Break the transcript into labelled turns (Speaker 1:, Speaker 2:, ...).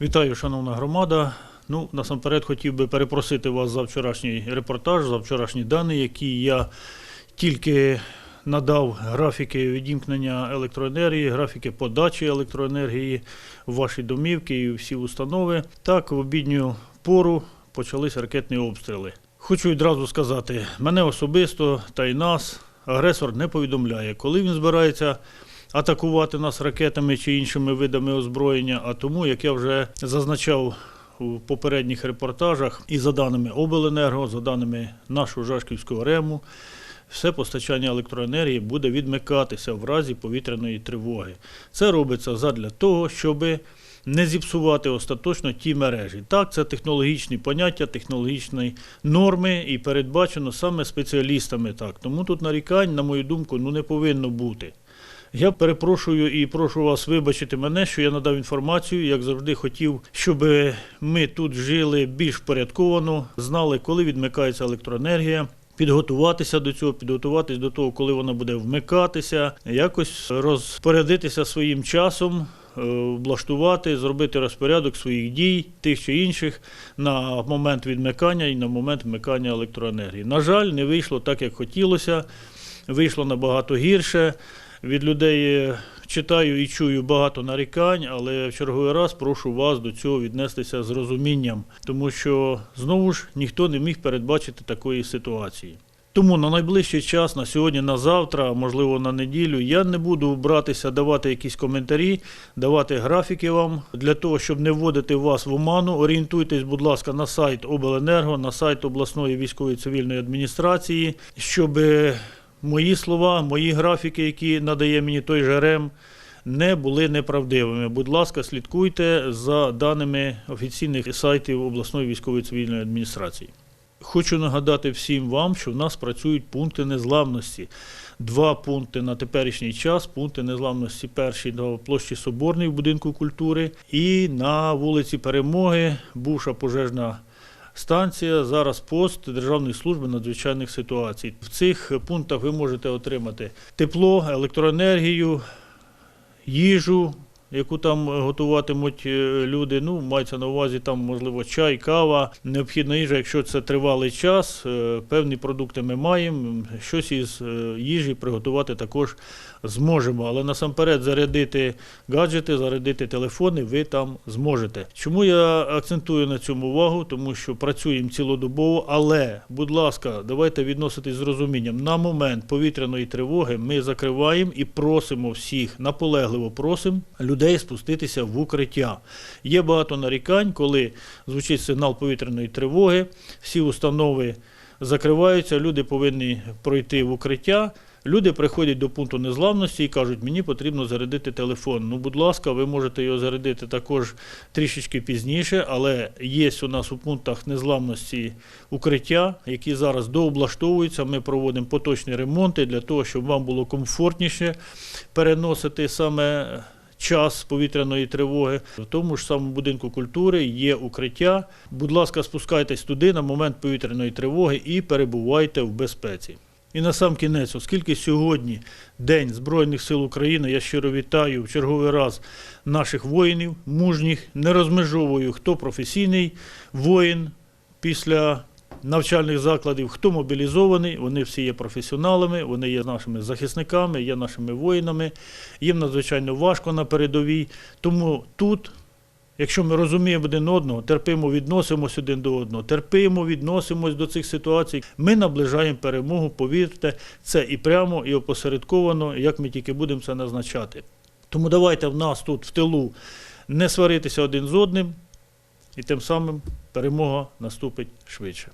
Speaker 1: Вітаю, шановна громада. Ну, насамперед хотів би перепросити вас за вчорашній репортаж, за вчорашні дані, які я тільки надав графіки відімкнення електроенергії, графіки подачі електроенергії в ваші домівки і всі установи. Так, в обідню пору почались ракетні обстріли. Хочу відразу сказати, мене особисто та й нас агресор не повідомляє, коли він збирається атакувати нас ракетами чи іншими видами озброєння. А тому, як я вже зазначав у попередніх репортажах, і за даними Обленерго, за даними нашого Жашківського рему, все постачання електроенергії буде відмикатися в разі повітряної тривоги. Це робиться задля того, щоб не зіпсувати остаточно ті мережі. Так, це технологічні поняття, технологічні норми і передбачено саме спеціалістами. Так, тому тут нарікань, на мою думку, ну не повинно бути. Я перепрошую і прошу вас вибачити мене, що я надав інформацію. Як завжди, хотів, щоб ми тут жили більш впорядковано, знали, коли відмикається електроенергія. Підготуватися до цього, підготуватись до того, коли вона буде вмикатися, якось розпорядитися своїм часом, е, облаштувати, зробити розпорядок своїх дій, тих чи інших на момент відмикання і на момент вмикання електроенергії. На жаль, не вийшло так, як хотілося. Вийшло набагато гірше. Від людей е, читаю і чую багато нарікань, але в черговий раз прошу вас до цього віднестися з розумінням, тому що знову ж ніхто не міг передбачити такої ситуації. Тому на найближчий час, на сьогодні, на завтра, можливо, на неділю, я не буду братися давати якісь коментарі, давати графіки вам для того, щоб не вводити вас в оману. Орієнтуйтесь, будь ласка, на сайт Обленерго, на сайт обласної військової цивільної адміністрації, щоб мої слова, мої графіки, які надає мені той же РЕМ, не були неправдивими. Будь ласка, слідкуйте за даними офіційних сайтів обласної військової цивільної адміністрації. Хочу нагадати всім вам, що в нас працюють пункти незламності. Два пункти на теперішній час. Пункти незламності перший на площі Соборній в будинку культури і на вулиці Перемоги, бувша пожежна станція, зараз пост Державної служби надзвичайних ситуацій. В цих пунктах ви можете отримати тепло, електроенергію, їжу, яку там готуватимуть е, люди. Ну, мається на увазі там, можливо, чай, кава, необхідна їжа, якщо це тривалий час. е, Певні продукти ми маємо. Щось із е, їжі приготувати також зможемо. Але насамперед зарядити гаджети, зарядити телефони ви там зможете. Чому я акцентую на цьому увагу? Тому що працюємо цілодобово, але, будь ласка, давайте відноситись з розумінням. На момент повітряної тривоги ми закриваємо і просимо всіх, наполегливо просимо людей спуститися в укриття. Є багато нарікань, коли звучить сигнал повітряної тривоги, всі установи закриваються, люди повинні пройти в укриття. Люди приходять до пункту незламності і кажуть, мені потрібно зарядити телефон. Ну, будь ласка, ви можете його зарядити також трішечки пізніше, але є у нас у пунктах незламності укриття, які зараз дооблаштовуються. Ми проводимо поточні ремонти для того, щоб вам було комфортніше переносити саме час повітряної тривоги. В тому ж самому будинку культури є укриття. Будь ласка, спускайтесь туди на момент повітряної тривоги і перебувайте в безпеці. І на сам кінець, оскільки сьогодні День Збройних сил України, я щиро вітаю в черговий раз наших воїнів, мужніх, не розмежовую, хто професійний воїн після навчальних закладів, хто мобілізований, вони всі є професіоналами, вони є нашими захисниками, є нашими воїнами. Їм надзвичайно важко на передовій. Тому тут Якщо ми розуміємо один одного, терпимо, відносимось один до одного, терпимо, відносимось до цих ситуацій, ми наближаємо перемогу, повірте, це і прямо, і опосередковано, як ми тільки будемо це назначати. Тому давайте в нас тут в тилу не сваритися один з одним, і тим самим перемога наступить швидше.